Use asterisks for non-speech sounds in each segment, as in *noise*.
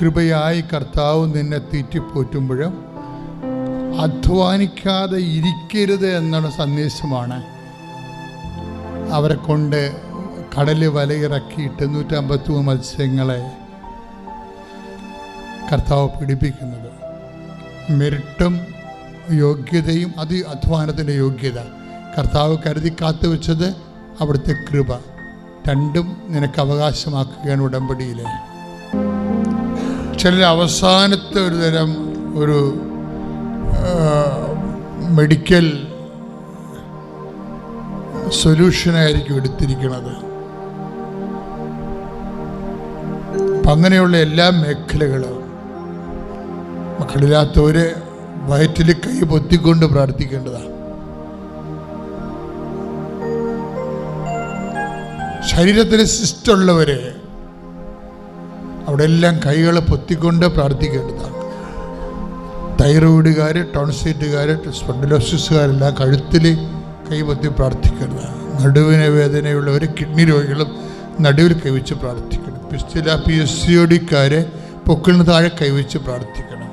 കൃപയായി കർത്താവ് നിന്നെ തീറ്റിപ്പോറ്റുമ്പോഴും അധ്വാനിക്കാതെ ഇരിക്കരുത് എന്നുള്ള സന്ദേശമാണ്. അവരെ കൊണ്ട് കടൽ വലയിറക്കിയിട്ട് നൂറ്റമ്പത്തി മത്സ്യങ്ങളെ കർത്താവ് പിടിപ്പിക്കുന്നത്. മെരിട്ടും യോഗ്യതയും അത് അധ്വാനത്തിന്റെ യോഗ്യത. കർത്താവ് കരുതി കാത്തു വെച്ചത് അവിടുത്തെ കൃപ. രണ്ടും നിനക്ക് അവകാശമാക്കുകയാണ് ഉടമ്പടിയിൽ ചിലർ അവസാനത്തെ ഒരു തരം ഒരു മെഡിക്കൽ സൊല്യൂഷനായിരിക്കും എടുത്തിരിക്കുന്നത് അങ്ങനെയുള്ള എല്ലാ മേഖലകളും മക്കളില്ലാത്തവര് വയറ്റിൽ കൈ പൊത്തിക്കൊണ്ട് പ്രാർത്ഥിക്കേണ്ടതാണ്. ശരീരത്തിന് സിസ്റ്റുള്ളവര് അവിടെ എല്ലാം കൈകൾ പൊത്തിക്കൊണ്ട് പ്രാർത്ഥിക്കേണ്ടതാണ്. തൈറോയിഡുകാർ ടോൺസൈറ്റുകാർ സ്പെഡലോസിസുകാരെല്ലാം കഴുത്തിൽ കൈപൊത്തി പ്രാർത്ഥിക്കേണ്ടതാണ്. നടുവിന് വേദനയുള്ളവർ കിഡ്നി രോഗികളും നടുവിൽ കൈവച്ച് പ്രാർത്ഥിക്കണം. പിസ്റ്റില പി എസ് സി ഒടിക്കാരെ പൊക്കിളിന് താഴെ കൈവച്ച് പ്രാർത്ഥിക്കണം.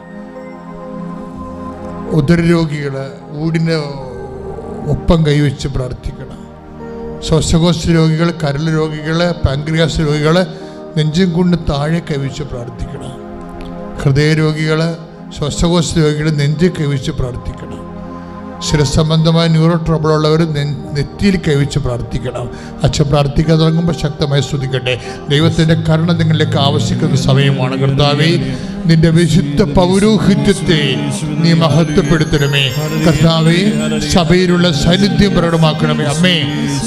ഉദരരോഗികൾ ഊടിന് ഒപ്പം കൈവച്ച് പ്രാർത്ഥിക്കണം. ശ്വാസകോശ രോഗികൾ കരൾ രോഗികൾ പാങ്ക്രിയാസ് രോഗികൾ നെഞ്ചും കൊണ്ട് താഴെ കവിച്ച് പ്രാർത്ഥിക്കണം. ഹൃദയരോഗികൾ ശ്വാസകോശ രോഗികൾ നെഞ്ച് കവിച്ച് പ്രാർത്ഥിക്കണം. ശിരസംബന്ധമായ ന്യൂറോ ട്രബിൾ ഉള്ളവർ നെറ്റിയിൽ കൈവച്ച് പ്രാർത്ഥിക്കണം. അച്ഛൻ പ്രാർത്ഥിക്കാൻ തുടങ്ങുമ്പോൾ ശക്തമായി സ്തുതിക്കട്ടെ. ദൈവത്തിന്റെ കരുണ നിങ്ങളിലേക്ക് ആവശ്യിക്കുന്ന സമയമാണ്. കർത്താവെ നിന്റെ വിശുദ്ധ പൗരോഹിത്യത്തെ നീ മഹത്വപ്പെടുത്തണമേ. കർത്താവെ സഭയിലുള്ള സാന്നിധ്യം പ്രകടമാക്കണമേ. അമ്മേ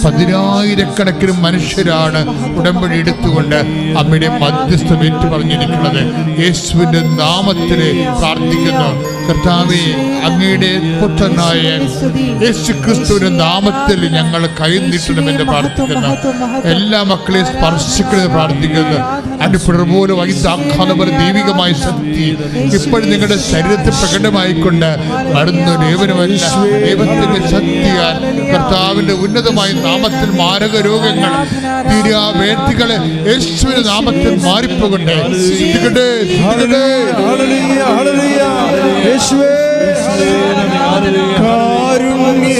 പതിനായിരക്കണക്കിന് മനുഷ്യരാണ് ഉടമ്പടി എടുത്തുകൊണ്ട് അമ്മയുടെ മധ്യസ്ഥം ഏറ്റു പറഞ്ഞിരിക്കുന്നത് യേശുവിന്റെ നാമത്തിൽ പ്രാർത്ഥിക്കുന്നു. കർത്താവെ അങ്ങയുടെ പുത്രനായ യേശു ക്രിസ്തുവിന്റെ നാമത്തിൽ ഞങ്ങൾ കൈനീട്ടണമെന്ന് പ്രാർത്ഥിക്കുന്നു. എല്ലാ മക്കളെയും സ്പർശിക്കണമെന്ന് പ്രാർത്ഥിക്കുന്നു. അനുപ്രഭ പോലെ വൈദ്യാഘാതപര ദൈവികമായ ശക്തി ഇപ്പോഴും നിങ്ങളുടെ ശരീരത്തിൽ പ്രകടമായിക്കൊണ്ട് ദൈവനുമല്ല ദൈവത്തിന്റെ ശക്തിയാൽ കർത്താവിന്റെ ഉന്നതമായ നാമത്തിൽ മാരക രോഗങ്ങൾ തീരാ യേശുവിന്റെ നാമത്തിൽ മാറിപ്പോകട്ടെ. യേശുവേ. കാരുണ്യ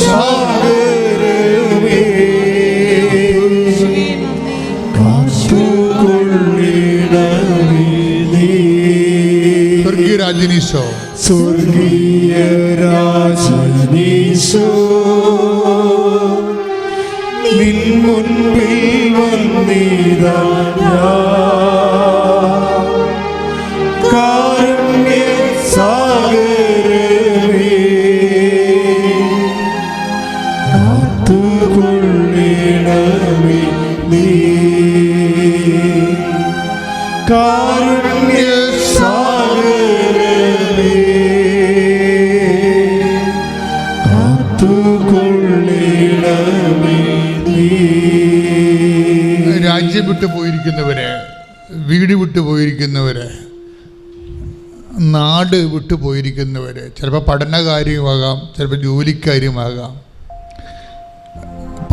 സാഗരമേ രാജനീശോ സ്വർഗീയ രാജനീശോ നിൻ മുൻപിൽ വന്നിതാ വിട്ടു പോയിരിക്കുന്നവര് വീട് വിട്ടു പോയിരിക്കുന്നവര് നാട് വിട്ടു പോയിരിക്കുന്നവര് ചിലപ്പോൾ പഠനകാര്യമാകാം ചിലപ്പോൾ ജോലിക്കാര്യമാകാം.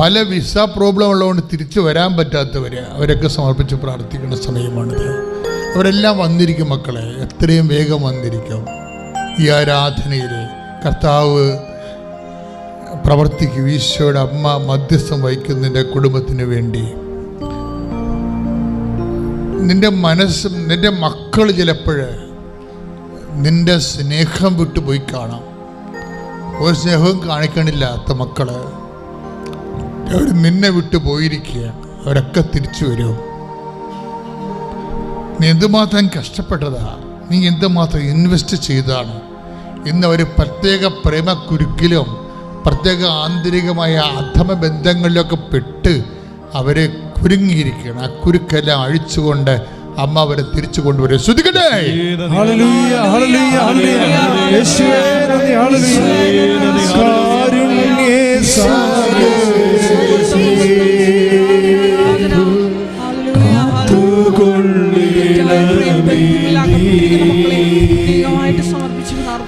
പല വിസ പ്രോബ്ലം ഉള്ളതുകൊണ്ട് തിരിച്ചു വരാൻ പറ്റാത്തവർ അവരൊക്കെ സമർപ്പിച്ച് പ്രാർത്ഥിക്കുന്ന സമയമാണിത്. അവരെല്ലാം വന്നിരിക്കും മക്കളെ എത്രയും വേഗം വന്നിരിക്കും. ഈ ആരാധനയിൽ കർത്താവ് പ്രവർത്തിക്കും ഈശോയുടെ അമ്മ മധ്യസ്ഥം വഹിക്കുന്നതിന്റെ കുടുംബത്തിന് വേണ്ടി. നിന്റെ മനസ്സും നിന്റെ മക്കൾ ചിലപ്പോൾ നിന്റെ സ്നേഹം വിട്ടുപോയി കാണാം. ഒരു സ്നേഹവും കാണിക്കണില്ലാത്ത മക്കൾ അവർ നിന്നെ വിട്ടു പോയിരിക്കുകയാണ്. അവരൊക്കെ തിരിച്ചു വരും. നീ എന്തുമാത്രം കഷ്ടപ്പെട്ടതാ? നീ എന്തുമാത്രം ഇൻവെസ്റ്റ് ചെയ്തതാണ്? ഇന്ന് അവർ പ്രത്യേക പ്രേമക്കുരുക്കിലും പ്രത്യേക ആന്തരികമായ അധമ ബന്ധങ്ങളിലൊക്കെ പെട്ട് അവരെ കുരുങ്ങിയിരിക്കുകയാണ് ആ കുരുക്കെല്ലാം അഴിച്ചുകൊണ്ട് അമ്മ അവരെ തിരിച്ചു കൊണ്ടുവരും. ശ്രുതിക്കട്ടെ ഹല്ലേലൂയ ഹല്ലേലൂയ ഹല്ലേലൂയ. യേശുവേ നന്ദി ഹല്ലേലൂയ.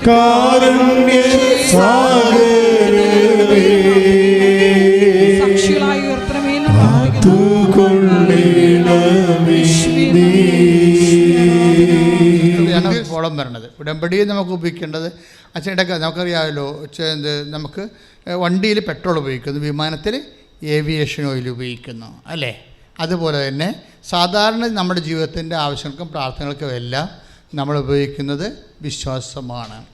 കാരുണ്യ കാരുണ്യ പ്രോബ്ലം വരണത് ഉടമ്പടി നമുക്ക് ഉപയോഗിക്കേണ്ടത് അച്ഛന്റെ നമുക്കറിയാമല്ലോ ചെ- എന്ത് നമുക്ക് വണ്ടിയിൽ പെട്രോൾ ഉപയോഗിക്കുന്നു വിമാനത്തിൽ ഏവിയേഷൻ ഓയിൽ ഉപയോഗിക്കുന്നു അല്ലേ? അതുപോലെ തന്നെ സാധാരണ നമ്മുടെ ജീവിതത്തിന്റെ ആവശ്യങ്ങൾക്കും പ്രാർത്ഥനകൾക്കും എല്ലാം നമ്മൾ ഉപയോഗിക്കുന്നത് വിശ്വാസമാണ്.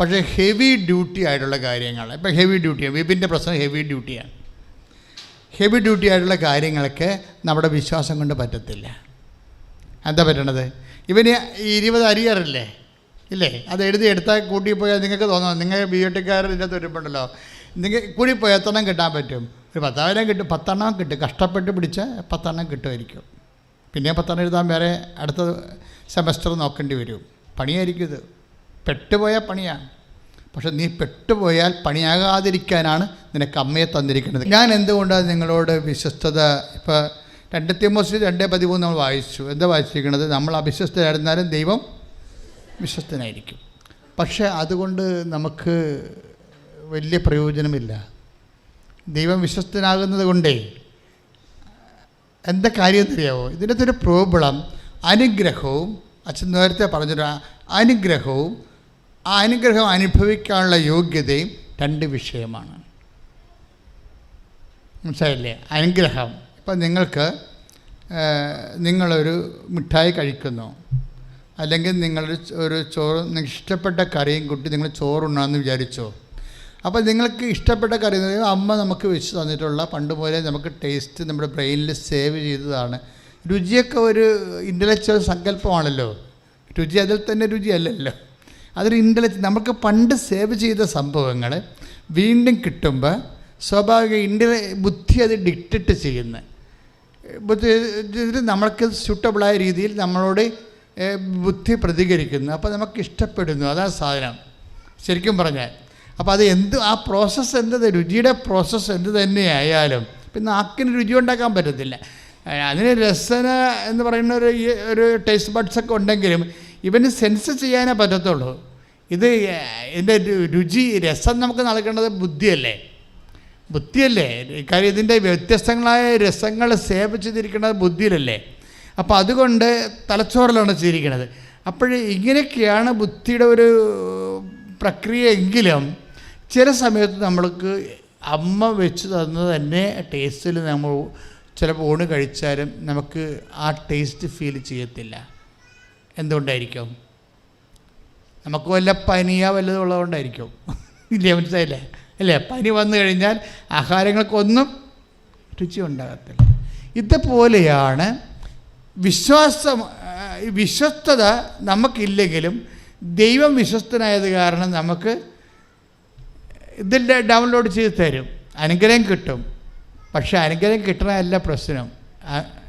പക്ഷേ ഹെവി ഡ്യൂട്ടി ആയിട്ടുള്ള കാര്യങ്ങൾ ഇപ്പോൾ ഹെവി ഡ്യൂട്ടിയാണ് വിപിന്റെ പ്രശ്നം ഹെവി ഡ്യൂട്ടിയാണ്. ഹെവി ഡ്യൂട്ടി ആയിട്ടുള്ള കാര്യങ്ങളൊക്കെ നമ്മുടെ വിശ്വാസം കൊണ്ട് പറ്റത്തില്ല. എന്താ പറ്റണത്? ഇവന് ഇരുപത് അരിയറില്ലേ? ഇല്ലേ? അത് എഴുതി എടുത്താൽ കൂട്ടിപ്പോയാൽ നിങ്ങൾക്ക് തോന്നണം നിങ്ങൾ ബി എ ടിക്കാർ ഇതിന്റെ അകത്ത് വരുമ്പോണ്ടല്ലോ നിങ്ങൾ കൂടിപ്പോയാൽ എത്രണ്ണം കിട്ടാൻ പറ്റും? ഒരു പത്തായിരം കിട്ടും പത്തെണ്ണം കിട്ടും. കഷ്ടപ്പെട്ട് പിടിച്ച പത്തെണ്ണം കിട്ടുമായിരിക്കും. പിന്നെ പത്തെണ്ണം എഴുതാൻ വേറെ അടുത്ത സെമസ്റ്റർ നോക്കേണ്ടി വരും. പണിയായിരിക്കും ഇത്. പെട്ടുപോയാൽ പണിയാണ് പക്ഷെ നീ പെട്ടുപോയാൽ പണിയാകാതിരിക്കാനാണ് നിനക്ക് അമ്മയെ തന്നിരിക്കുന്നത്. ഞാൻ എന്തുകൊണ്ടാണ് നിങ്ങളോട് വിശ്വസ്തത? ഇപ്പോൾ രണ്ട് തിമോസ് രണ്ട് പതിമൂന്ന് നമ്മൾ വായിച്ചു. എന്താ വായിച്ചിരിക്കുന്നത് നമ്മൾ അവിശ്വസ്തരായിരുന്നാലും ദൈവം വിശ്വസ്തനായിരിക്കും. പക്ഷേ അതുകൊണ്ട് നമുക്ക് വലിയ പ്രയോജനമില്ല. ദൈവം വിശ്വസ്തനാകുന്നത് കൊണ്ടേ എന്താ കാര്യം എന്നറിയാവോ? ഇതിനകത്തൊരു പ്രോബ്ലം അനുഗ്രഹവും അച്ഛൻ നേരത്തെ പറഞ്ഞൊരു അനുഗ്രഹവും ആ അനുഗ്രഹം അനുഭവിക്കാനുള്ള യോഗ്യതയും രണ്ട് വിഷയമാണ്. മനസ്സിലായില്ലേ? അനുഗ്രഹം. ഇപ്പം നിങ്ങൾക്ക് നിങ്ങളൊരു മിഠായി കഴിക്കുന്നു. അല്ലെങ്കിൽ നിങ്ങൾ ഒരു ചോറ് നിങ്ങൾക്ക് ഇഷ്ടപ്പെട്ട കറിയും കൂട്ടി നിങ്ങൾ ചോറുണ്ണാന്ന് വിചാരിച്ചോ. അപ്പോൾ നിങ്ങൾക്ക് ഇഷ്ടപ്പെട്ട കറി എന്ന് പറയുമ്പോൾ അമ്മ നമുക്ക് വെച്ച് തന്നിട്ടുള്ള പണ്ട് മുതലേ നമുക്ക് ടേസ്റ്റ് നമ്മുടെ ബ്രെയിനിൽ സേവ് ചെയ്തതാണ്. രുചിയൊക്കെ ഒരു ഇന്റലക്ച്വൽ സങ്കല്പമാണല്ലോ. രുചി അതിൽ തന്നെ രുചിയല്ലല്ലോ. അതൊരു ഇന്റലക്ച് നമുക്ക് പണ്ട് സേവ് ചെയ്ത സംഭവങ്ങൾ വീണ്ടും കിട്ടുമ്പോൾ സ്വാഭാവിക ഇന്റല ബുദ്ധി അത് ഡിക്റ്റിട്ട് ചെയ്യുന്നത്. ബുദ്ധി നമ്മൾക്ക് സ്യൂട്ടബിളായ രീതിയിൽ നമ്മളോട് ബുദ്ധി പ്രതികരിക്കുന്നു. അപ്പോൾ നമുക്ക് ഇഷ്ടപ്പെടുന്നു അതാണ് സാധനം. ശരിക്കും പറഞ്ഞാൽ. അപ്പോൾ അത് എന്ത് ആ പ്രോസസ്സ് എന്ത് രുചിയുടെ പ്രോസസ്സ് എന്ത് തന്നെയായാലും പിന്നെ നാക്കിന് രുചി ഉണ്ടാക്കാൻ പറ്റത്തില്ല. അതിന് രസന എന്ന് പറയുന്ന ഒരു ഒരു ടേസ്റ്റ് ബഡ്സ് ഒക്കെ ഉണ്ടെങ്കിലും ഇവന് സെൻസ് ചെയ്യാനേ പറ്റത്തുള്ളൂ. ഇത് ഇതിന്റെ രുചി രസം നമുക്ക് നൽകേണ്ടത് ബുദ്ധിയല്ലേ? ബുദ്ധിയല്ലേ? കാര്യം ഇതിന്റെ വ്യത്യസ്തങ്ങളായ രസങ്ങൾ സേവ് ചെയ്തിരിക്കുന്നത് ബുദ്ധിയിലല്ലേ? അപ്പോൾ അതുകൊണ്ട് തലച്ചോറിലാണ് ചെയ്തിരിക്കുന്നത് അപ്പോൾ ഇങ്ങനെയൊക്കെയാണ് ബുദ്ധിയുടെ ഒരു പ്രക്രിയ എങ്കിലും ചില സമയത്ത് നമ്മൾക്ക് അമ്മ വെച്ച് തന്ന തന്നെ ടേസ്റ്റിൽ നമ്മൾ ചിലപ്പോൾ ഊണ് കഴിച്ചാലും നമുക്ക് ആ ടേസ്റ്റ് ഫീൽ ചെയ്യത്തില്ല. എന്തുകൊണ്ടായിരിക്കും? നമുക്ക് വല്ല പനിയാ വല്ലതും ഉള്ളതുകൊണ്ടായിരിക്കും. *laughs* ഇല്ലേ? മനസ്സിലായില്ലേ? അല്ലേ? പനി വന്നു കഴിഞ്ഞാൽ ആഹാരങ്ങൾക്കൊന്നും രുചി ഉണ്ടാകത്തില്ല. ഇതുപോലെയാണ് വിശ്വാസം വിശ്വസ്തത നമുക്കില്ലെങ്കിലും ദൈവം വിശ്വസ്തനായത് കാരണം നമുക്ക് ഇതിന്റെ ഡൗൺലോഡ് ചെയ്ത് തരും. അനുഗ്രഹം കിട്ടും. പക്ഷേ അനുഗ്രഹം കിട്ടണമല്ല പ്രശ്നം.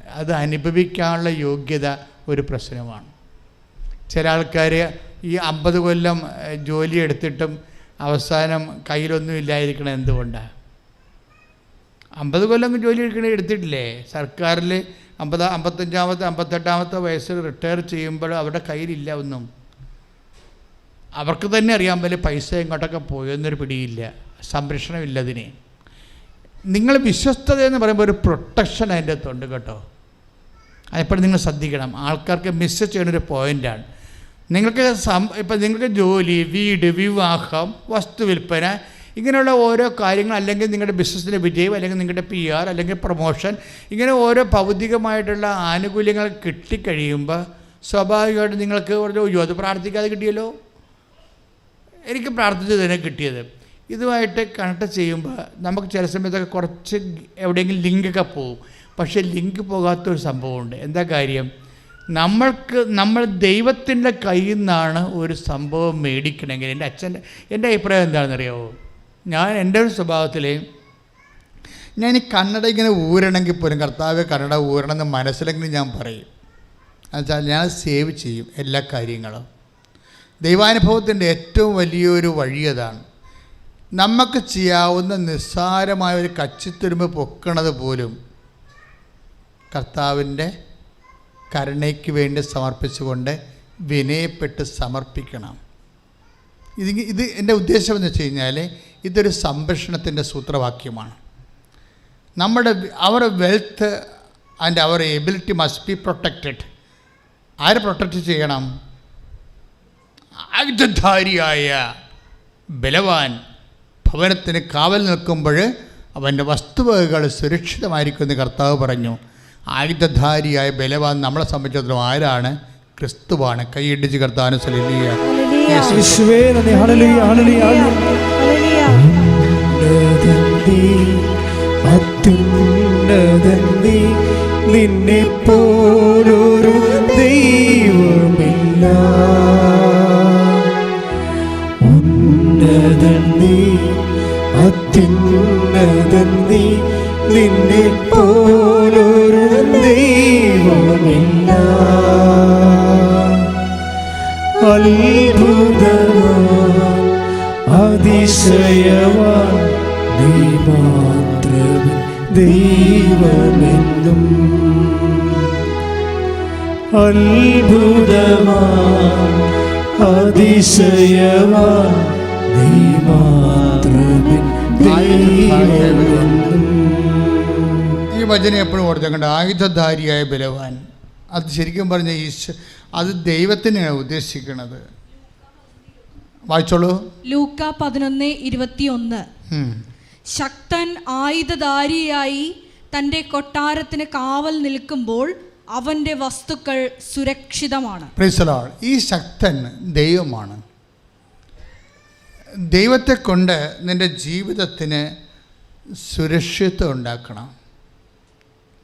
അത് അനുഭവിക്കാനുള്ള യോഗ്യത ഒരു പ്രശ്നമാണ്. ചില ആൾക്കാർ ഈ അമ്പത് കൊല്ലം ജോലി എടുത്തിട്ടും അവസാനം കയ്യിലൊന്നും ഇല്ലായിരിക്കണം എന്തുകൊണ്ടാണ് അമ്പത് കൊല്ലം ജോലി എടുക്കണ എടുത്തിട്ടില്ലേ? സർക്കാരിൽ അമ്പത് അമ്പത്തഞ്ചാമത്തെ അമ്പത്തെട്ടാമത്തെ വയസ്സിൽ റിട്ടയർ ചെയ്യുമ്പോൾ അവരുടെ കയ്യിലില്ല ഒന്നും. അവർക്ക് തന്നെ അറിയാൻ പറ്റില്ല പൈസ എങ്ങോട്ടൊക്കെ പോയെന്നൊരു പിടിയില്ല. സംരക്ഷണമില്ല അതിന് നിങ്ങൾ വിശ്വസ്തത എന്ന് പറയുമ്പോൾ ഒരു പ്രൊട്ടക്ഷൻ അതിന്റെ അകത്തുണ്ട് കേട്ടോ. അതെപ്പോഴും നിങ്ങൾ ശ്രദ്ധിക്കണം. ആൾക്കാർക്ക് മിസ് ചെയ്യുന്ന ഒരു പോയിന്റാണ് നിങ്ങൾക്ക് സം ഇപ്പം നിങ്ങൾക്ക് ജോലി വീട് വിവാഹം വസ്തു വിൽപ്പന ഇങ്ങനെയുള്ള ഓരോ കാര്യങ്ങൾ അല്ലെങ്കിൽ നിങ്ങളുടെ ബിസിനസ്സിന്റെ വിജയം അല്ലെങ്കിൽ നിങ്ങളുടെ പി ആർ അല്ലെങ്കിൽ പ്രൊമോഷൻ ഇങ്ങനെ ഓരോ ഭൗതികമായിട്ടുള്ള ആനുകൂല്യങ്ങൾ കിട്ടിക്കഴിയുമ്പോൾ സ്വാഭാവികമായിട്ട് നിങ്ങൾക്ക് അയ്യോ അത് പ്രാർത്ഥിക്കാതെ കിട്ടിയല്ലോ? എനിക്ക് പ്രാർത്ഥിച്ച് തന്നെ കിട്ടിയത്. ഇതുമായിട്ട് കണക്ട് ചെയ്യുമ്പോൾ നമുക്ക് ചില സമയത്തൊക്കെ കുറച്ച് എവിടെയെങ്കിലും ലിങ്കൊക്കെ പോകും. പക്ഷേ ലിങ്ക് പോകാത്തൊരു സംഭവമുണ്ട്. എന്താ കാര്യം? നമ്മൾക്ക് നമ്മൾ ദൈവത്തിന്റെ കയ്യിൽ നിന്നാണ് ഒരു സംഭവം മേടിക്കണമെങ്കിൽ. എന്റെ അച്ഛന്റെ എന്റെ അഭിപ്രായം എന്താണെന്നറിയാമോ ഞാൻ എന്റെ ഒരു സ്വഭാവത്തിൽ ഞാൻ ഈ കന്നഡ ഇങ്ങനെ ഊരണമെങ്കിൽ പോലും കർത്താവ് കന്നഡ ഊരണമെന്ന് മനസ്സിലെങ്കിലും ഞാൻ പറയും. എന്നുവെച്ചാൽ ഞാൻ സേവ് ചെയ്യും എല്ലാ കാര്യങ്ങളും. ദൈവാനുഭവത്തിന്റെ ഏറ്റവും വലിയൊരു വഴി അതാണ്. നമുക്ക് ചെയ്യാവുന്ന നിസ്സാരമായ ഒരു കച്ചിത്തുരുമ്പ് പൊക്കണത് പോലും കർത്താവിന്റെ കരുണയ്ക്ക് വേണ്ടി സമർപ്പിച്ചുകൊണ്ട് വിനയപ്പെട്ട് സമർപ്പിക്കണം. ഇത് ഇത് എന്റെ ഉദ്ദേശം എന്ന് വെച്ച് കഴിഞ്ഞാൽ ഇതൊരു സംരക്ഷണത്തിന്റെ സൂത്രവാക്യമാണ്. നമ്മുടെ our wealth and our ability must be protected ആര് പ്രൊട്ടക്റ്റ് ചെയ്യണം? ആയുധധാരിയായ ബലവാൻ ഭവനത്തിന് കാവൽ നിൽക്കുമ്പോൾ അവന്റെ വസ്തുവകകൾ സുരക്ഷിതമായിരിക്കുമെന്ന് കർത്താവ് പറഞ്ഞു. ആയുധധാരിയായ ബലവാൻ നമ്മളെ സംബന്ധിച്ചിടത്തോളം ആരാണ്? ക്രിസ്തുവാണ്. കൈയിടിച്ച് കർത്താവിനെ സലിയ ഉന്നതന്തി അത്യുന്നതൻ നീ നിന്നെ പോലൊരു ദൈവമില്ല. ഉന്നതൻ നീ അത്യുന്നതൻ നീ നിന്നെ പോലൊരു ദൈവമില്ല. അത്ഭുതമാ അതിശയവാൻ നീ മാത്രം ദൈവമെന്നും അത്ഭുതമാൻ അതിശയമാ നീ മാത്രം ദൈവമെന്നും. ഈ വചനം എപ്പോഴും ഓർത്തേക്കണ്ട ആയുധധാരിയായ ബലവാൻ. അത് ശരിക്കും പറഞ്ഞ ഈശ അത് ദൈവത്തിനാണ് ഉദ്ദേശിക്കുന്നത് വായിച്ചോളൂ. ലൂക്ക പതിനൊന്ന് ഇരുപത്തിയൊന്ന്. ഉം. ശക്തൻ ആയുധധാരിയായി തന്റെ കൊട്ടാരത്തിന് കാവൽ നിൽക്കുമ്പോൾ അവന്റെ വസ്തുക്കൾ സുരക്ഷിതമാണ്. ഈ ശക്തൻ ദൈവമാണ്. ദൈവത്തെ കൊണ്ട് നിന്റെ ജീവിതത്തിന് സുരക്ഷിതത്വം ഉണ്ടാക്കണം.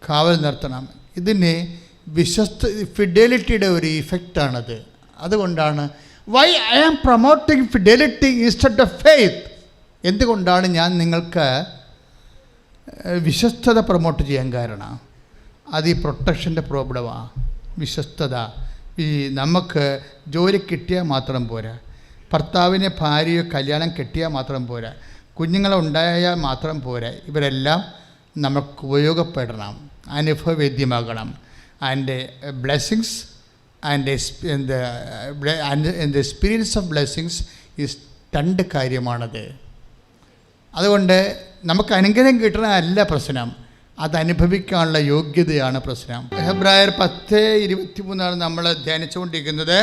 കാവൽ നിർത്തണം. ഇതിന് വിശ്വസ്ത ഫിഡലിറ്റിയുടെ ഒരു ഇഫക്റ്റാണത് അതുകൊണ്ടാണ് why I am promoting fidelity instead of faith എന്തുകൊണ്ടാണ് ഞാൻ നിങ്ങൾക്ക് വിശ്വസ്തത പ്രൊമോട്ട് ചെയ്യാൻ കാരണം? അത് ഈ പ്രൊട്ടക്ഷന്റെ പ്രോബ്ലമാണ് വിശ്വസ്തത. ഈ നമുക്ക് ജോലി കിട്ടിയാൽ മാത്രം പോരാ. ഭർത്താവിനെ ഭാര്യയോ കല്യാണം കിട്ടിയാൽ മാത്രം പോരാ. കുഞ്ഞുങ്ങളെ ഉണ്ടായാൽ മാത്രം പോരാ. ഇവരെല്ലാം നമുക്ക് ഉപയോഗപ്പെടണം. അനുഭവവേദ്യമാകണം. And blessings and and experience of blessings is രണ്ട് കാര്യമാണത്. അതുകൊണ്ട് നമുക്ക് അനുഗ്രഹം കിട്ടണമല്ല പ്രശ്നം അത് അനുഭവിക്കാനുള്ള യോഗ്യതയാണ് പ്രശ്നം. ഹെബ്രായർ പത്ത് ഇരുപത്തി മൂന്നാണ് നമ്മൾ ധ്യാനിച്ചുകൊണ്ടിരിക്കുന്നത്.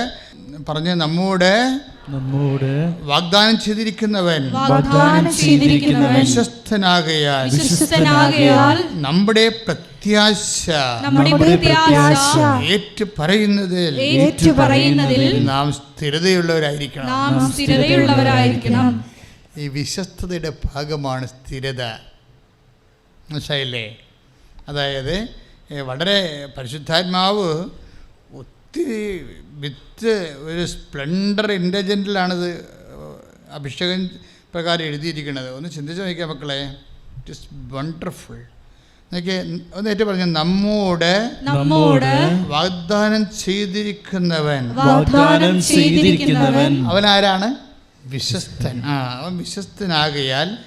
പറഞ്ഞ് നമ്മുടെ നമ്മുടെ വാഗ്ദാനം ചെയ്തിരിക്കുന്നവൻ വിശ്വസ്തനാകയാൽ വിശ്വസ്തനാകയാൽ നമ്മുടെ പ്രത്യാശ നമ്മുടെ പ്രത്യാശ ഏറ്റു പറയുന്നതിൽ ഏറ്റു പറയുന്നതിൽ നാം സ്ഥിരതയുള്ളവരായിരിക്കണം. നാം സ്ഥിരതയുള്ളവരായിരിക്കണം. ഈ വിശ്വസ്തതയുടെ ഭാഗമാണ് സ്ഥിരത. മനസ്സിലായില്ലേ? അതായത് വളരെ പരിശുദ്ധാത്മാവ് ഒത്തിരി വിത്ത് ഒരു സ്പ്ലെൻഡർ ഇന്റലിജന്റിലാണിത് അഭിഷേകം പ്രകാരം എഴുതിയിരിക്കുന്നത്. ഒന്ന് ചിന്തിച്ച് നോക്കിയാൽ മക്കളെ. ഇറ്റ് ഇസ് വണ്ടർഫുൾ നോക്കിയേ ഒന്ന് ഏറ്റവും പറഞ്ഞു നമ്മോട് നമ്മോട് വാഗ്ദാനം ചെയ്തിരിക്കുന്നവൻ. വാഗ്ദാനം ചെയ്തിരിക്കുന്നവൻ. അവൻ ആരാണ് വിശ്വസ്തൻ. ആ അവൻ വിശ്വസ്തനാകയാൽ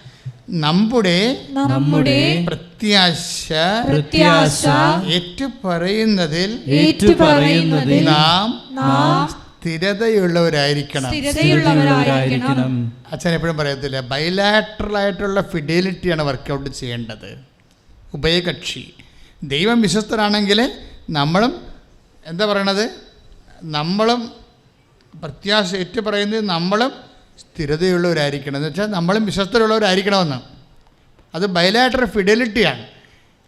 നമ്മുടെ നമ്മുടെ പ്രത്യാശ പ്രത്യാശ ഏറ്റുപറയുന്നതിൽ ഏറ്റുപറയുന്നതിൽ ഏറ്റു പറയുന്നതിൽ നാം നാം സ്ഥിരതയുള്ളവരായിരിക്കണം. സ്ഥിരതയുള്ളവരായിരിക്കണം. അച്ഛൻ എപ്പോഴും പറയത്തില്ല ബൈലാറ്ററൽ ആയിട്ടുള്ള ഫിഡേലിറ്റിയാണ് വർക്കൗട്ട് ചെയ്യേണ്ടത്. ഉഭയകക്ഷി. ദൈവം വിശ്വസ്തനാണെങ്കിൽ നമ്മളും എന്താ പറയണത്? നമ്മളും പ്രത്യാശ ഏറ്റു പറയുന്നത് നമ്മളും സ്ഥിരതയുള്ളവരായിരിക്കണം. എന്ന് വെച്ചാൽ നമ്മളും വിശ്വസ്തരുള്ളവരായിരിക്കണമെന്ന്. അത് ബയലാറ്റർ ഫിഡലിറ്റിയാണ്.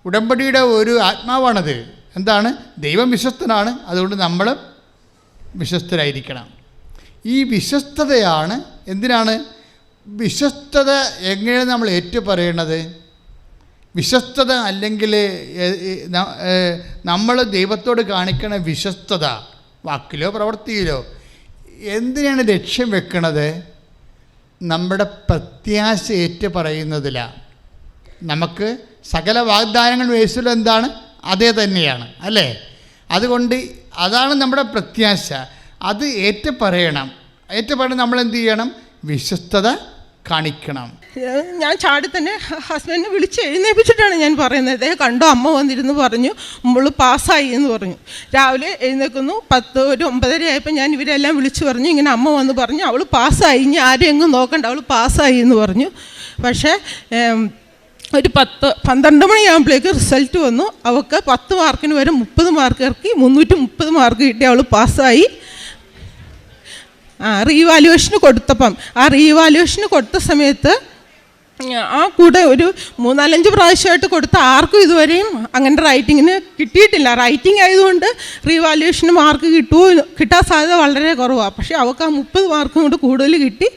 ഉടമ്പടിയുടെ ഒരു ആത്മാവാണത്. എന്താണ്? ദൈവം വിശ്വസ്തനാണ്. അതുകൊണ്ട് നമ്മളും വിശ്വസ്തരായിരിക്കണം. ഈ വിശ്വസ്തതയാണ് എന്തിനാണ്? വിശ്വസ്തത എങ്ങനെയാണ് നമ്മൾ ഏറ്റു പറയുന്നത് വിശ്വസ്തത അല്ലെങ്കിൽ നമ്മൾ ദൈവത്തോട് കാണിക്കണ വിശ്വസ്തത വാക്കിലോ പ്രവൃത്തിയിലോ എന്തിനാണ് ലക്ഷ്യം വെക്കണത്? നമ്മുടെ പ്രത്യാശ ഏറ്റു പറയുന്നതിലാണ് നമുക്ക് സകല വാഗ്ദാനങ്ങൾ യേശുവിൽ എന്താണ്? അതേ തന്നെയാണ്. അല്ലേ? അതുകൊണ്ട് അതാണ് നമ്മുടെ പ്രത്യാശ. അത് ഏറ്റു പറയണം. ഏറ്റു പറയണം നമ്മൾ എന്ത് ചെയ്യണം? വിശ്വസ്തത കാണിക്കണം. ഞാൻ ചാടി തന്നെ ഹസ്ബൻഡിനെ വിളിച്ച് എഴുന്നേൽപ്പിച്ചിട്ടാണ് ഞാൻ പറയുന്നത്. അദ്ദേഹം കണ്ടോ? അമ്മ വന്നിരുന്ന് പറഞ്ഞു മുമ്പ് പാസ്സായി എന്ന് പറഞ്ഞു. രാവിലെ എഴുന്നേൽക്കുന്നു. പത്ത് ഒരു ഒമ്പതര ആയപ്പോൾ ഞാൻ ഇവരെല്ലാം വിളിച്ചു പറഞ്ഞു. ഇങ്ങനെ അമ്മ വന്ന് പറഞ്ഞു അവൾ പാസ്സായി. ഇനി ആരും എങ്ങും നോക്കണ്ട. അവൾ പാസ്സായി എന്ന് പറഞ്ഞു. പക്ഷേ ഒരു പത്ത് പന്ത്രണ്ട് മണിയാകുമ്പോഴേക്ക് റിസൾട്ട് വന്നു. അവൾക്ക് പത്ത് മാർക്കിന് വരെ മുപ്പത് മാർക്ക് ഇറക്കി. മുന്നൂറ്റി മുപ്പത് മാർക്ക് കിട്ടി. അവൾ പാസ്സായി. ആ റീവാലുവേഷന് കൊടുത്തപ്പം ആ റീവാലുവേഷന് കൊടുത്ത സമയത്ത് ആ കൂടെ ഒരു മൂന്നാലഞ്ച് പ്രാവശ്യമായിട്ട് കൊടുത്ത ആർക്കും ഇതുവരെയും അങ്ങനെ റൈറ്റിങ്ങിന് കിട്ടിയിട്ടില്ല. റൈറ്റിംഗ് ആയതുകൊണ്ട് റീവാലുവേഷന് മാർക്ക് കിട്ടുമോ കിട്ടാൻ സാധ്യത വളരെ കുറവാണ് പക്ഷേ അവൾക്ക് ആ മുപ്പത് മാർക്കും കൂടെ കൂടുതൽ കിട്ടി.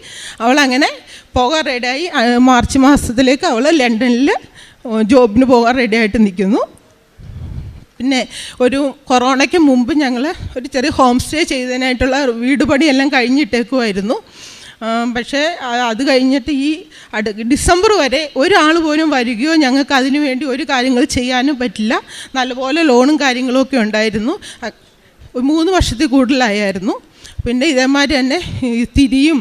അവളങ്ങനെ പോകാൻ റെഡിയായി മാർച്ച് മാസത്തിലേക്ക് അവൾ ലണ്ടനിൽ ജോബിന് പോകാൻ റെഡിയായിട്ട് നിൽക്കുന്നു. പിന്നെ ഒരു കൊറോണയ്ക്ക് മുമ്പ് ഞങ്ങൾ ഒരു ചെറിയ ഹോം സ്റ്റേ ചെയ്തതിനായിട്ടുള്ള വീട് പണിയെല്ലാം കഴിഞ്ഞിട്ടേക്കുമായിരുന്നു പക്ഷേ അത് കഴിഞ്ഞിട്ട് ഈ ഡിസംബർ വരെ ഒരാൾ പോലും വരികയോ ഞങ്ങൾക്ക് അതിനു വേണ്ടി ഒരു കാര്യങ്ങൾ ചെയ്യാനും പറ്റില്ല. നല്ലപോലെ ലോണും കാര്യങ്ങളും ഒക്കെ ഉണ്ടായിരുന്നു. മൂന്ന് വർഷത്തിൽ കൂടുതലായിരുന്നു പിന്നെ ഇതേമാതിരി തന്നെ തിരിയും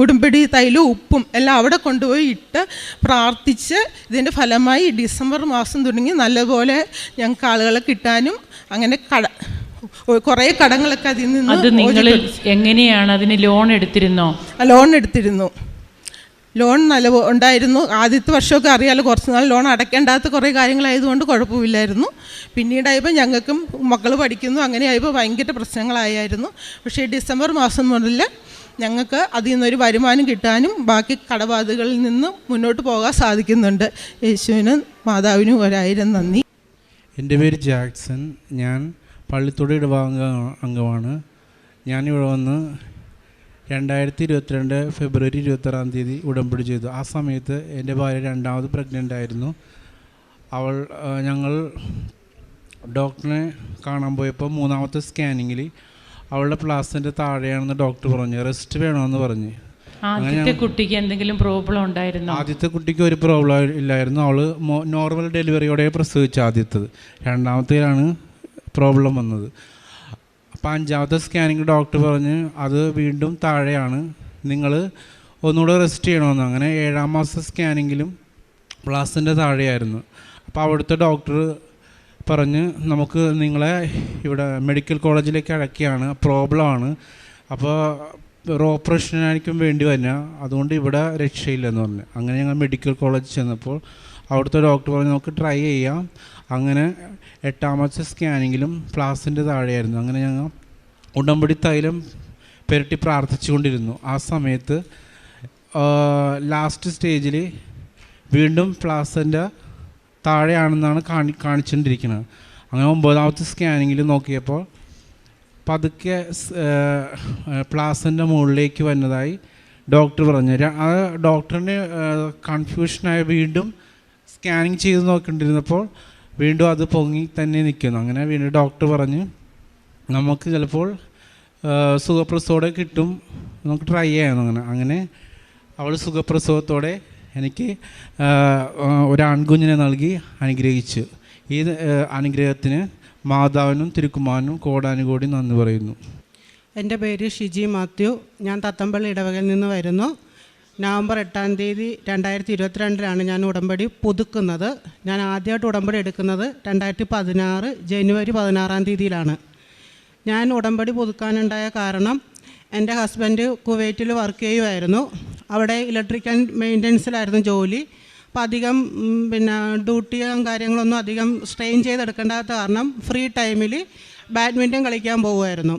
ഉടുമ്പടി തൈലും ഉപ്പും എല്ലാം അവിടെ കൊണ്ടുപോയി ഇട്ട് പ്രാർത്ഥിച്ച് ഇതിന്റെ ഫലമായി ഡിസംബർ മാസം തുടങ്ങി നല്ലപോലെ ഞങ്ങൾക്ക് ആളുകളെ കിട്ടാനും അങ്ങനെ കട കുറേ കടങ്ങളൊക്കെ അതിൽ നിന്ന് അത് നിങ്ങൾ എങ്ങനെയാണ് അതിന് ലോൺ എടുത്തിരുന്നോ? ലോൺ എടുത്തിരുന്നു. ലോൺ നല്ല ഉണ്ടായിരുന്നു. ആദ്യത്തെ വർഷമൊക്കെ അറിയാലോ കുറച്ച് നാൾ ലോൺ അടയ്ക്കേണ്ടാത്ത കുറേ കാര്യങ്ങളായതുകൊണ്ട് കുഴപ്പമില്ലായിരുന്നു. പിന്നീടായപ്പോൾ ഞങ്ങൾക്കും മക്കൾ പഠിക്കുന്നു. അങ്ങനെ ആയപ്പോൾ ഭയങ്കര പ്രശ്നങ്ങളായിരുന്നു പക്ഷേ ഡിസംബർ മാസം മുതൽ ഞങ്ങൾക്ക് അതിൽ നിന്നൊരു വരുമാനം കിട്ടാനും ബാക്കി കടബാധകളിൽ നിന്നും മുന്നോട്ട് പോകാൻ സാധിക്കുന്നുണ്ട്. യേശുവിനും മാതാവിനും ഒരായിരം നന്ദി. എന്റെ പേര് ജാക്സൺ. ഞാൻ പള്ളിത്തോട് ഭാഗ അംഗമാണ്. ഞാനിവിടെ വന്ന് രണ്ടായിരത്തി ഇരുപത്തിരണ്ട് ഫെബ്രുവരി ഇരുപത്താറാം തീയതി ഉടമ്പടി ചെയ്തു. ആ സമയത്ത് എന്റെ ഭാര്യ രണ്ടാമത് പ്രഗ്നന്റ് ആയിരുന്നു. അവൾ ഞങ്ങൾ ഡോക്ടറിനെ കാണാൻ പോയപ്പോൾ മൂന്നാമത്തെ സ്കാനിങ്ങിൽ അവളുടെ പ്ലാസ്റ്റിന്റെ താഴെയാണെന്ന് ഡോക്ടർ പറഞ്ഞു. റെസ്റ്റ് വേണമെന്ന് പറഞ്ഞു. ആദ്യത്തെ കുട്ടിക്ക് എന്തെങ്കിലും പ്രോബ്ലം ഉണ്ടായിരുന്നു? ആദ്യത്തെ കുട്ടിക്ക് ഒരു പ്രോബ്ലം ഇല്ലായിരുന്നു. അവൾ നോർമൽ ഡെലിവറിയോടെ പ്രസവിച്ചു ആദ്യത്തത്. രണ്ടാമത്തേലാണ് പ്രോബ്ലം വന്നത്. അപ്പോൾ അഞ്ചാമത്തെ സ്കാനിങ് ഡോക്ടർ പറഞ്ഞ് അത് വീണ്ടും താഴെയാണ്. നിങ്ങൾ ഒന്നുകൂടെ റെസ്റ്റ് ചെയ്യണമെന്ന്. അങ്ങനെ ഏഴാം മാസത്തെ സ്കാനിങ്ങിലും പ്ലാസിന്റെ താഴെയായിരുന്നു. അപ്പോൾ അവിടുത്തെ ഡോക്ടർ പറഞ്ഞ് നമുക്ക് നിങ്ങളെ ഇവിടെ മെഡിക്കൽ കോളേജിലേക്ക് അടക്കിയാണ്. പ്രോബ്ലമാണ് അപ്പോൾ ഓപ്പറേഷനായിരിക്കും വേണ്ടി വരിക. അതുകൊണ്ട് ഇവിടെ രക്ഷയില്ലെന്ന് പറഞ്ഞു. അങ്ങനെ ഞങ്ങൾ മെഡിക്കൽ കോളേജിൽ ചെന്നപ്പോൾ അവിടുത്തെ ഡോക്ടർ പറഞ്ഞു നമുക്ക് ട്രൈ ചെയ്യാം. അങ്ങനെ എട്ടാമത്തെ സ്കാനിങ്ങിലും ഫ്ലാസിന്റെ താഴെയായിരുന്നു. അങ്ങനെ ഞങ്ങൾ ഉടമ്പടി തൈലം പുരട്ടി പ്രാർത്ഥിച്ചുകൊണ്ടിരുന്നു. ആ സമയത്ത് ലാസ്റ്റ് സ്റ്റേജിൽ വീണ്ടും പ്ലാസിന്റെ താഴെയാണെന്നാണ് കാണി കാണിച്ചുകൊണ്ടിരിക്കുന്നത്. അങ്ങനെ ഒമ്പതാമത്തെ സ്കാനിങ്ങിൽ നോക്കിയപ്പോൾ പതുക്കെ പ്ലാസിന്റെ മുകളിലേക്ക് വന്നതായി ഡോക്ടർ പറഞ്ഞു. ആ ഡോക്ടറിന് കൺഫ്യൂഷനായി വീണ്ടും സ്കാനിങ് ചെയ്ത് നോക്കിക്കൊണ്ടിരുന്നപ്പോൾ വീണ്ടും അത് പൊങ്ങി തന്നെ നിൽക്കുന്നു. അങ്ങനെ വീണ്ടും ഡോക്ടർ പറഞ്ഞ് നമുക്ക് ചിലപ്പോൾ സുഖപ്രസവോടെ കിട്ടും. നമുക്ക് ട്രൈ ചെയ്യാം. അങ്ങനെ അങ്ങനെ അവൾ സുഖപ്രസവത്തോടെ എനിക്ക് ആ, ആ, ഒരു ആൺകുഞ്ഞിനെ നൽകി അനുഗ്രഹിച്ചു. ഈ അനുഗ്രഹത്തിന് മാതാവിനും തിരുക്കുമാനും കോടാനുകോടി നന്ദി പറയുന്നു. എന്റെ പേര് ഷിജി മാത്യു. ഞാൻ തത്തമ്പള്ളി ഇടവകയിൽ നിന്ന് വരുന്നു. നവംബർ എട്ടാം തീയതി രണ്ടായിരത്തി ഇരുപത്തിരണ്ടിലാണ് ഞാൻ ഉടമ്പടി പുതുക്കുന്നത്. ഞാൻ ആദ്യമായിട്ട് ഉടമ്പടി എടുക്കുന്നത് രണ്ടായിരത്തി പതിനാറ് ജനുവരി പതിനാറാം തീയതിയിലാണ്. ഞാൻ ഉടമ്പടി പുതുക്കാനുണ്ടായ കാരണം എന്റെ ഹസ്ബൻഡ് കുവൈറ്റിൽ വർക്ക് ചെയ്യുമായിരുന്നു അവിടെ ഇലക്ട്രിക്കൽ മെയിന്റനൻസിലായിരുന്നു ജോലി. അപ്പോൾ അധികം പിന്നെ ഡ്യൂട്ടിയും കാര്യങ്ങളൊന്നും അധികം സ്ട്രെയിൻ ചെയ്തെടുക്കേണ്ടാത്ത കാരണം ഫ്രീ ടൈമിൽ ബാഡ്മിന്റൺ കളിക്കാൻ പോകുമായിരുന്നു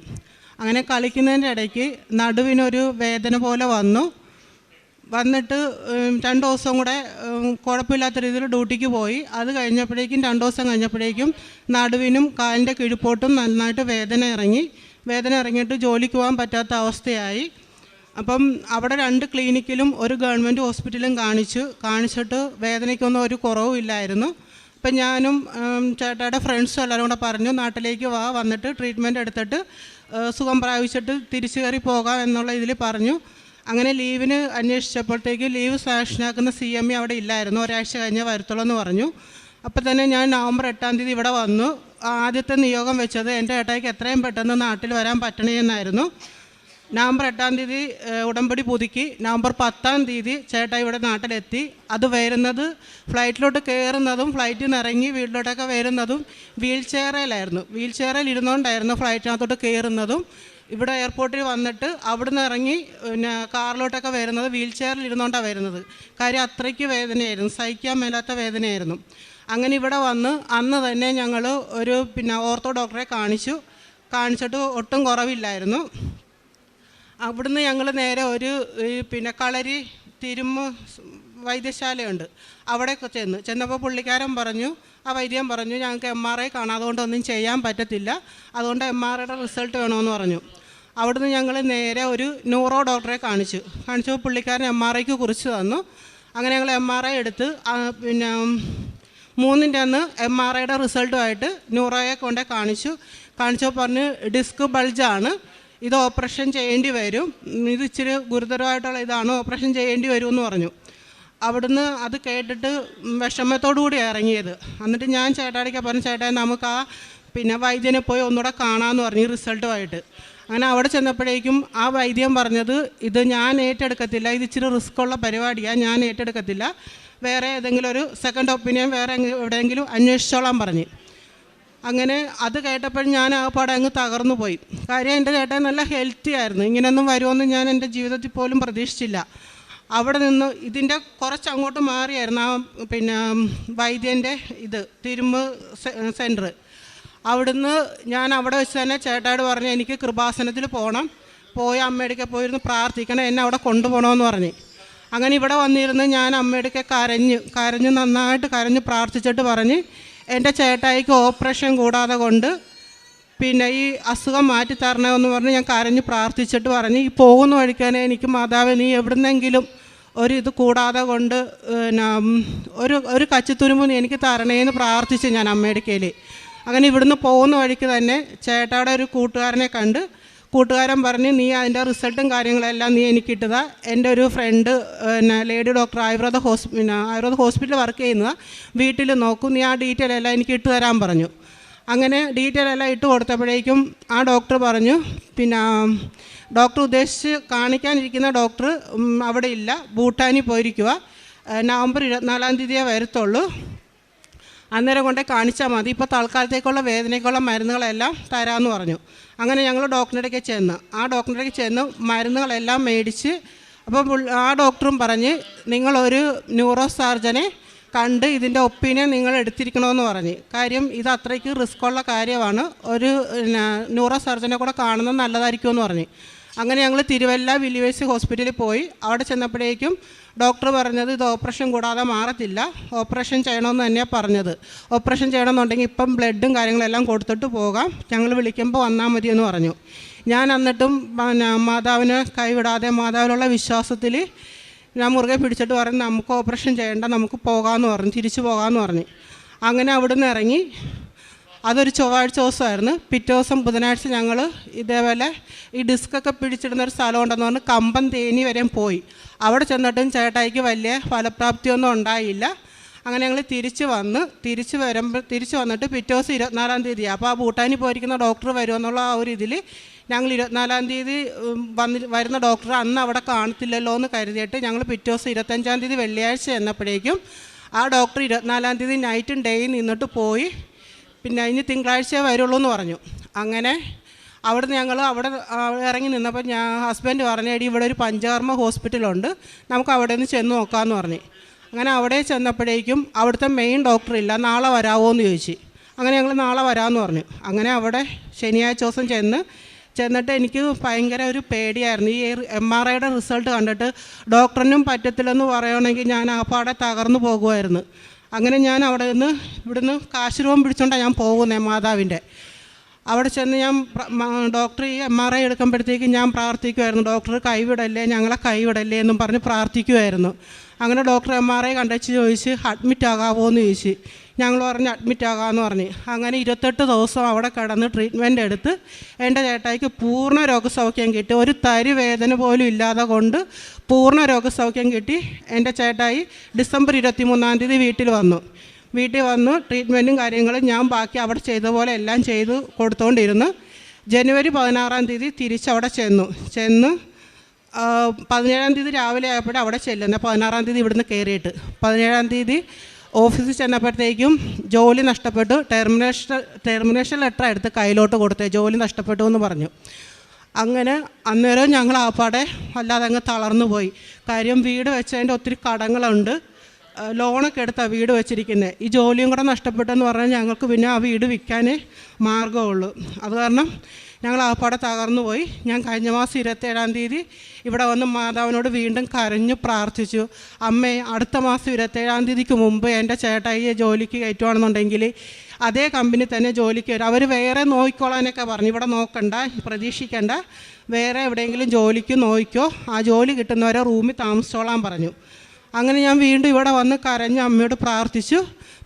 അങ്ങനെ കളിക്കുന്നതിന്റെ ഇടയ്ക്ക് നടുവിനൊരു വേദന പോലെ വന്നു. വന്നിട്ട് രണ്ട് ദിവസം കൂടെ കുഴപ്പമില്ലാത്ത രീതിയിൽ ഡ്യൂട്ടിക്ക് പോയി. അത് കഴിഞ്ഞപ്പോഴേക്കും രണ്ട് ദിവസം കഴിഞ്ഞപ്പോഴേക്കും നടുവിനും കാലിന്റെ കിഴിപ്പോട്ടും നന്നായിട്ട് വേദന ഇറങ്ങി. വേദന ഇറങ്ങിയിട്ട് ജോലിക്ക് പോകാൻ പറ്റാത്ത അവസ്ഥയായി. അപ്പം അവിടെ രണ്ട് ക്ലിനിക്കിലും ഒരു ഗവൺമെന്റ് ഹോസ്പിറ്റലും കാണിച്ചു. കാണിച്ചിട്ട് വേദനയ്ക്കൊന്നും ഒരു കുറവും ഇല്ലായിരുന്നു. അപ്പം ഞാനും ചേട്ടായുടെ ഫ്രണ്ട്സും എല്ലാവരും കൂടെ പറഞ്ഞു നാട്ടിലേക്ക് വാ വന്നിട്ട് ട്രീറ്റ്മെന്റ് എടുത്തിട്ട് സുഖം പ്രാപിച്ചിട്ട് തിരിച്ചു കയറി പോകാം എന്നുള്ള ഇതിൽ പറഞ്ഞു. അങ്ങനെ ലീവിന് അന്വേഷിച്ചപ്പോഴത്തേക്ക് ലീവ് സാക്ഷനാക്കുന്ന സി എം ഇ അവിടെ ഇല്ലായിരുന്നു. ഒരാഴ്ച കഴിഞ്ഞേ വരത്തുള്ളൂ എന്ന് പറഞ്ഞു. അപ്പോൾ തന്നെ ഞാൻ നവംബർ എട്ടാം തീയതി ഇവിടെ വന്നു. ആദ്യത്തെ നിയോഗം വെച്ചത് എന്റെ ഏട്ടായിക്ക് എത്രയും പെട്ടെന്ന് നാട്ടിൽ വരാൻ പറ്റണേ എന്നായിരുന്നു. നവംബർ എട്ടാം തീയതി ഉടമ്പടി പുതുക്കി. നവംബർ പത്താം തീയതി ചേട്ടാ ഇവിടെ നാട്ടിലെത്തി. അത് വരുന്നത് ഫ്ലൈറ്റിലോട്ട് കയറുന്നതും ഫ്ലൈറ്റിൽ നിന്ന് ഇറങ്ങി വീട്ടിലോട്ടൊക്കെ വരുന്നതും വീൽ ചെയറിലായിരുന്നു വീൽ ചെയറിൽ ഇരുന്നുകൊണ്ടായിരുന്നു ഫ്ലൈറ്റിനകത്തോട്ട് കയറുന്നതും ഇവിടെ എയർപോർട്ടിൽ വന്നിട്ട് അവിടുന്ന് ഇറങ്ങി പിന്നെ കാറിലോട്ടൊക്കെ വരുന്നത് വീൽ ചെയറിൽ ഇരുന്നുകൊണ്ടാണ് വരുന്നത്. കാര്യം അത്രയ്ക്ക് വേദനയായിരുന്നു. സഹിക്കാൻ മേലാത്ത വേദനയായിരുന്നു. അങ്ങനെ ഇവിടെ വന്ന് അന്ന് തന്നെ ഞങ്ങൾ ഒരു പിന്നെ ഓർത്തോ ഡോക്ടറെ കാണിച്ചു. കാണിച്ചിട്ട് ഒട്ടും കുറവില്ലായിരുന്നു. അവിടുന്ന് ഞങ്ങൾ നേരെ ഒരു പിന്നെ കളരി തിരുമ്മ വൈദ്യശാലയുണ്ട്. അവിടെ ചെന്ന്. ചെന്നപ്പോൾ പുള്ളിക്കാരൻ പറഞ്ഞു ആ വൈദ്യം പറഞ്ഞു ഞങ്ങൾക്ക് എം ആർ ഐ കാണാതുകൊണ്ടൊന്നും ചെയ്യാൻ പറ്റത്തില്ല. അതുകൊണ്ട് എം ആർ ഐയുടെ റിസൾട്ട് വേണമെന്ന് പറഞ്ഞു. അവിടുന്ന് ഞങ്ങൾ നേരെ ഒരു ന്യൂറോ ഡോക്ടറെ കാണിച്ചു. കാണിച്ചപ്പോൾ പുള്ളിക്കാരൻ എം ആർ ഐക്ക് കുറിച്ച് തന്നു. അങ്ങനെ ഞങ്ങൾ എം ആർ ഐ എടുത്ത് പിന്നെ മൂന്നിന്റെ അന്ന് എം ആർ ഐയുടെ റിസൾട്ടുമായിട്ട് ന്യൂറോയെ കൊണ്ട് കാണിച്ചു. കാണിച്ചപ്പോൾ പറഞ്ഞ് ഡിസ്ക് ബൾജാണ്. ഇത് ഓപ്പറേഷൻ ചെയ്യേണ്ടി വരും. ഇത് ഇച്ചിരി ഗുരുതരമായിട്ടുള്ള ഇതാണ്. ഓപ്പറേഷൻ ചെയ്യേണ്ടി വരും എന്ന് പറഞ്ഞു. അവിടുന്ന് അത് കേട്ടിട്ട് വിഷമത്തോടു കൂടി ഇറങ്ങിയത്. എന്നിട്ട് ഞാൻ ചേട്ടാടിക്ക് പറഞ്ഞു ചേട്ടാ നമുക്ക് ആ പിന്നെ വൈദ്യനെ പോയി ഒന്നുകൂടെ കാണാമെന്ന് പറഞ്ഞു റിസൾട്ടുമായിട്ട്. അങ്ങനെ അവിടെ ചെന്നപ്പോഴേക്കും ആ വൈദ്യം പറഞ്ഞത് ഇത് ഞാൻ ഏറ്റെടുക്കത്തില്ല. ഇത് ഇച്ചിരി റിസ്ക് ഉള്ള പരിപാടിയാണ് ഞാൻ ഏറ്റെടുക്കത്തില്ല. വേറെ ഏതെങ്കിലും ഒരു സെക്കൻഡ് ഒപ്പീനിയൻ വേറെ എവിടെയെങ്കിലും അന്വേഷിച്ചോളാൻ പറഞ്ഞു. അങ്ങനെ അത് കേട്ടപ്പോൾ ഞാൻ ആ പാടെ അങ്ങ് തകർന്നു പോയി. കാര്യം എന്റെ ചേട്ടൻ നല്ല ഹെൽത്തി ആയിരുന്നു. ഇങ്ങനെയൊന്നും വരുമെന്ന് ഞാൻ എന്റെ ജീവിതത്തിൽ പോലും പ്രതീക്ഷിച്ചില്ല. അവിടെ നിന്ന് ഇതിന്റെ കുറച്ച് അങ്ങോട്ട് മാറിയായിരുന്നു ആ പിന്നെ വൈദ്യന്റെ ഇത് തിരുമ്പ് സെന്റർ അവിടുന്ന് ഞാൻ അവിടെ വെച്ച് തന്നെ ചേട്ടായോട് പറഞ്ഞു എനിക്ക് കൃപാസനത്തിൽ പോകണം പോയി അമ്മയുടെ പോയിരുന്ന് പ്രാർത്ഥിക്കണം. എന്നെ അവിടെ കൊണ്ടുപോകണമെന്ന് പറഞ്ഞു. അങ്ങനെ ഇവിടെ വന്നിരുന്ന് ഞാൻ അമ്മയുടെ കരഞ്ഞ് കരഞ്ഞ് നന്നായിട്ട് കരഞ്ഞ് പ്രാർത്ഥിച്ചിട്ട് പറഞ്ഞ് എന്റെ ചേട്ടായിക്ക് ഓപ്പറേഷൻ കൂടാതെ കൊണ്ട് പിന്നെ ഈ അസുഖം മാറ്റി തരണമെന്ന് പറഞ്ഞ് ഞാൻ കരഞ്ഞ് പ്രാർത്ഥിച്ചിട്ട് പറഞ്ഞ് ഈ പോകുന്ന വഴിക്കാനെ എനിക്ക് മാതാവ് നീ എവിടുന്നെങ്കിലും ഒരിത് കൂടാതെ കൊണ്ട് പിന്നെ ഒരു ഒരു കച്ചിത്തുരുമ്പ് നീ എനിക്ക് തരണേന്ന് പ്രാർത്ഥിച്ചു ഞാൻ അമ്മയുടെ കയ്യിൽ അങ്ങനെ ഇവിടുന്ന് പോകുന്ന വഴിക്ക് തന്നെ ചേട്ടായുടെ ഒരു കൂട്ടുകാരനെ കണ്ട് കൂട്ടുകാരൻ പറഞ്ഞ് നീ അതിന്റെ റിസൾട്ടും കാര്യങ്ങളെല്ലാം നീ എനിക്ക് ഇട്ടതാ. എന്റെ ഒരു ഫ്രണ്ട് പിന്നെ ലേഡി ഡോക്ടർ ആയുർവേദ ഹോസ് പിന്നെ ആയുർവേദ ഹോസ്പിറ്റലിൽ വർക്ക് ചെയ്യുന്നത്. വീട്ടിൽ നോക്കും നീ ആ ഡീറ്റെയിൽ എല്ലാം എനിക്ക് ഇട്ട് തരാൻ പറഞ്ഞു. അങ്ങനെ ഡീറ്റെയിൽ എല്ലാം ഇട്ട് കൊടുത്തപ്പോഴേക്കും ആ ഡോക്ടർ പറഞ്ഞു പിന്നെ ഡോക്ടർ ഉദ്ദേശിച്ച് കാണിക്കാനിരിക്കുന്ന ഡോക്ടർ അവിടെ ഇല്ല. ഭൂട്ടാനിൽ പോയിരിക്കുക നവംബർ ഇരുപത്തിനാലാം തീയതിയേ വരത്തുള്ളൂ. അന്നേരം കൊണ്ടേ കാണിച്ചാൽ മതി. ഇപ്പോൾ തൽക്കാലത്തേക്കുള്ള വേദനയ്ക്കുള്ള മരുന്നുകളെല്ലാം തരാമെന്ന് പറഞ്ഞു. അങ്ങനെ ഞങ്ങൾ ഡോക്ടറുടെ അടുക്കൽ ചെന്ന്. ആ ഡോക്ടറുടെ അടുക്കൽ ചെന്ന് മരുന്നുകളെല്ലാം മേടിച്ച് അപ്പം ആ ഡോക്ടറും പറഞ്ഞ് നിങ്ങളൊരു ന്യൂറോ സർജനെ കണ്ട് ഇതിന്റെ ഒപ്പീനിയൻ നിങ്ങൾ എടുത്തിരിക്കണമെന്ന് പറഞ്ഞ്. കാര്യം ഇത് അത്രയ്ക്ക് റിസ്ക്കുള്ള കാര്യമാണ്. ഒരു ന്യൂറോ സർജനെ കൂടെ കാണുന്നത് നല്ലതായിരിക്കുമെന്ന് പറഞ്ഞ്. അങ്ങനെ ഞങ്ങൾ തിരുവല്ല വില്ലിവേഴ്സ് ഹോസ്പിറ്റലിൽ പോയി. അവിടെ ചെന്നപ്പോഴേക്കും ഡോക്ടർ പറഞ്ഞത് ഇത് ഓപ്പറേഷൻ കൂടാതെ മാറത്തില്ല. ഓപ്പറേഷൻ ചെയ്യണമെന്ന് തന്നെയാണ് പറഞ്ഞത്. ഓപ്പറേഷൻ ചെയ്യണമെന്നുണ്ടെങ്കിൽ ഇപ്പം ബ്ലഡും കാര്യങ്ങളെല്ലാം കൊടുത്തിട്ട് പോകാം. ഞങ്ങൾ വിളിക്കുമ്പോൾ വന്നാൽ മതിയെന്ന് പറഞ്ഞു. ഞാൻ എന്നിട്ടും പിന്നെ മാതാവിനെ കൈവിടാതെ മാതാവിലുള്ള വിശ്വാസത്തിൽ ഞാൻ മുറുകെ പിടിച്ചിട്ട് പറഞ്ഞു നമുക്ക് ഓപ്പറേഷൻ ചെയ്യേണ്ട നമുക്ക് പോകാമെന്ന് പറഞ്ഞു തിരിച്ചു പോകാമെന്ന് പറഞ്ഞു. അങ്ങനെ അവിടുന്ന് ഇറങ്ങി. അതൊരു ചൊവ്വാഴ്ച ദിവസമായിരുന്നു. പിറ്റേ ദിവസം ബുധനാഴ്ച ഞങ്ങൾ ഇതേപോലെ ഈ ഡിസ്കൊക്കെ പിടിച്ചിടുന്ന ഒരു സ്ഥലം ഉണ്ടെന്ന് പറഞ്ഞ് കമ്പം തേനി വരെയും പോയി. അവിടെ ചെന്നിട്ടും ചേട്ടായിക്ക് വലിയ ഫലപ്രാപ്തിയൊന്നും ഉണ്ടായില്ല. അങ്ങനെ ഞങ്ങൾ തിരിച്ച് വന്ന് തിരിച്ച് വരുമ്പോൾ തിരിച്ച് വന്നിട്ട് പിറ്റേ ദിവസം ഇരുപത്തിനാലാം തീയതി അപ്പോൾ ആ ഭൂട്ടാനിൽ പോയിരിക്കുന്ന ഡോക്ടർ വരുമെന്നുള്ള ആ ഒരു ഇതിൽ ഞങ്ങൾ ഇരുപത്തിനാലാം തീയതി വന്നി വരുന്ന ഡോക്ടർ അന്ന് അവിടെ കാണത്തില്ലല്ലോ എന്ന് കരുതിയിട്ട് ഞങ്ങൾ പിറ്റേ ദിവസം ഇരുപത്തഞ്ചാം തീയതി വെള്ളിയാഴ്ച എന്നപ്പോഴേക്കും ആ ഡോക്ടർ ഇരുപത്തിനാലാം തീയതി നൈറ്റും ഡേയും നിന്നിട്ട് പോയി. പിന്നെ ഇനി തിങ്കളാഴ്ച വരുള്ളൂ എന്ന് പറഞ്ഞു. അങ്ങനെ അവിടെ ഞങ്ങൾ അവിടെ ഇറങ്ങി നിന്നപ്പോൾ ഞാൻ ഹസ്ബൻഡ് പറഞ്ഞു ഇവിടെ ഒരു പഞ്ചകർമ്മ ഹോസ്പിറ്റലുണ്ട് നമുക്ക് അവിടെ നിന്ന് ചെന്ന് നോക്കാമെന്ന് പറഞ്ഞു. അങ്ങനെ അവിടെ ചെന്നപ്പോഴേക്കും അവിടുത്തെ മെയിൻ ഡോക്ടർ ഇല്ല നാളെ വരാമോ എന്ന് ചോദിച്ചു. അങ്ങനെ ഞങ്ങൾ നാളെ വരാമെന്ന് പറഞ്ഞു. അങ്ങനെ അവിടെ ശനിയാഴ്ച ദിവസം ചെന്ന് ചെന്നിട്ട് എനിക്ക് ഭയങ്കര ഒരു പേടിയായിരുന്നു. ഈ എം ആർ ഐയുടെ റിസൾട്ട് കണ്ടിട്ട് ഡോക്ടറിനും പറ്റത്തില്ലെന്ന് പറയുകയാണെങ്കിൽ ഞാൻ ആ പാടെ തകർന്നു പോകുമായിരുന്നു അങ്ങനെ ഞാൻ അവിടെ നിന്ന് ഇവിടുന്ന് കാശ് രൂപം പിടിച്ചോണ്ടാണ് ഞാൻ പോകുന്നത് മാതാവിന്റെ. അവിടെ ചെന്ന് ഞാൻ ഡോക്ടർ ഈ എം ആർ ഐ എടുക്കുമ്പോഴത്തേക്ക് ഞാൻ പ്രാർത്ഥിക്കുമായിരുന്നു ഡോക്ടർ കൈവിടല്ലേ? ഞങ്ങളെ കൈവിടല്ലേ? എന്നും പറഞ്ഞ് പ്രാർത്ഥിക്കുമായിരുന്നു അങ്ങനെ ഡോക്ടർ എം ആർ ഐ കണ്ടച്ച് ചോദിച്ച് അഡ്മിറ്റ് ആകാമോ എന്ന് ചോദിച്ച്. ഞങ്ങൾ പറഞ്ഞ് അഡ്മിറ്റ് ആകാമെന്ന് പറഞ്ഞ്. അങ്ങനെ ഇരുപത്തെട്ട് ദിവസം അവിടെ കിടന്ന് ട്രീറ്റ്മെന്റ് എടുത്ത് എന്റെ ചേട്ടായിക്ക് പൂർണ രോഗസൗഖ്യം കിട്ടി. ഒരു തരി വേദന പോലും ഇല്ലാതെ കൊണ്ട് പൂർണ രോഗസൗഖ്യം കിട്ടി. എന്റെ ചേട്ടായി ഡിസംബർ ഇരുപത്തി മൂന്നാം തീയതി വീട്ടിൽ വന്നു. വീട്ടിൽ വന്നു ട്രീറ്റ്മെന്റും കാര്യങ്ങളും ഞാൻ ബാക്കി അവിടെ ചെയ്ത പോലെ എല്ലാം ചെയ്ത് കൊടുത്തുകൊണ്ടിരുന്നു ജനുവരി പതിനാറാം തീയതി തിരിച്ചവിടെ ചെന്നു. ചെന്ന് പതിനേഴാം തീയതി രാവിലെ ആയപ്പോഴും അവിടെ ചെല്ലുന്നത് പതിനാറാം തീയതി ഇവിടുന്ന് കയറിയിട്ട് പതിനേഴാം തീയതി ഓഫീസിൽ ചെന്നപ്പോഴത്തേക്കും ജോലി നഷ്ടപ്പെട്ടു. ടെർമിനേഷൻ ടെർമിനേഷൻ ലെറ്റർ എടുത്ത് കയ്യിലോട്ട് കൊടുത്തേ. ജോലി നഷ്ടപ്പെട്ടു എന്ന് പറഞ്ഞു. അങ്ങനെ അന്നേരം ഞങ്ങൾ ആപ്പാടെ അല്ലാതെ അങ്ങ് തളർന്നു പോയി. കാര്യം വീട് വെച്ചതിന്റെ ഒത്തിരി കടങ്ങളുണ്ട്. ലോണൊക്കെ എടുത്താണ് വീട് വെച്ചിരിക്കുന്നത് ഈ ജോലിയും കൂടെ നഷ്ടപ്പെട്ടെന്ന് പറഞ്ഞാൽ ഞങ്ങൾക്ക് പിന്നെ ആ വീട് വിൽക്കാനേ മാർഗമുള്ളൂ അത് കാരണം ഞങ്ങൾ ആപ്പാടെ തകർന്നു പോയി. ഞാൻ കഴിഞ്ഞ മാസം ഇരുപത്തേഴാം തീയതി ഇവിടെ വന്ന് മാതാവിനോട് വീണ്ടും കരഞ്ഞു പ്രാർത്ഥിച്ചു. അമ്മേ അടുത്ത മാസം ഇരുപത്തേഴാം തീയതിക്ക് മുമ്പ് എന്റെ ചേട്ടായിയെ ജോലിക്ക് കയറ്റുവാണെന്നുണ്ടെങ്കിൽ അതേ കമ്പനി തന്നെ ജോലിക്ക് വരും. അവർ വേറെ നോക്കിക്കോളാനൊക്കെ പറഞ്ഞു. ഇവിടെ നോക്കണ്ട പ്രതീക്ഷിക്കണ്ട. വേറെ എവിടെയെങ്കിലും ജോലിക്ക് നോക്കിക്കോ ആ ജോലി കിട്ടുന്നവരെ റൂമിൽ താമസിച്ചോളാൻ പറഞ്ഞു. അങ്ങനെ ഞാൻ വീണ്ടും ഇവിടെ വന്ന് കരഞ്ഞ് അമ്മയോട് പ്രാർത്ഥിച്ചു.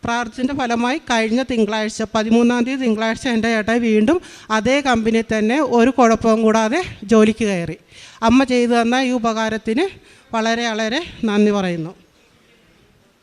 പ്രാർത്ഥിച്ചതിന്റെ ഫലമായി കഴിഞ്ഞ തിങ്കളാഴ്ച പതിമൂന്നാം തീയതി തിങ്കളാഴ്ച എന്റെ ഏട്ട വീണ്ടും അതേ കമ്പനി തന്നെ ഒരു കുഴപ്പവും കൂടാതെ ജോലിക്ക് കയറി. അമ്മ ചെയ്തു തന്ന ഈ ഉപകാരത്തിന് വളരെ വളരെ നന്ദി പറയുന്നു.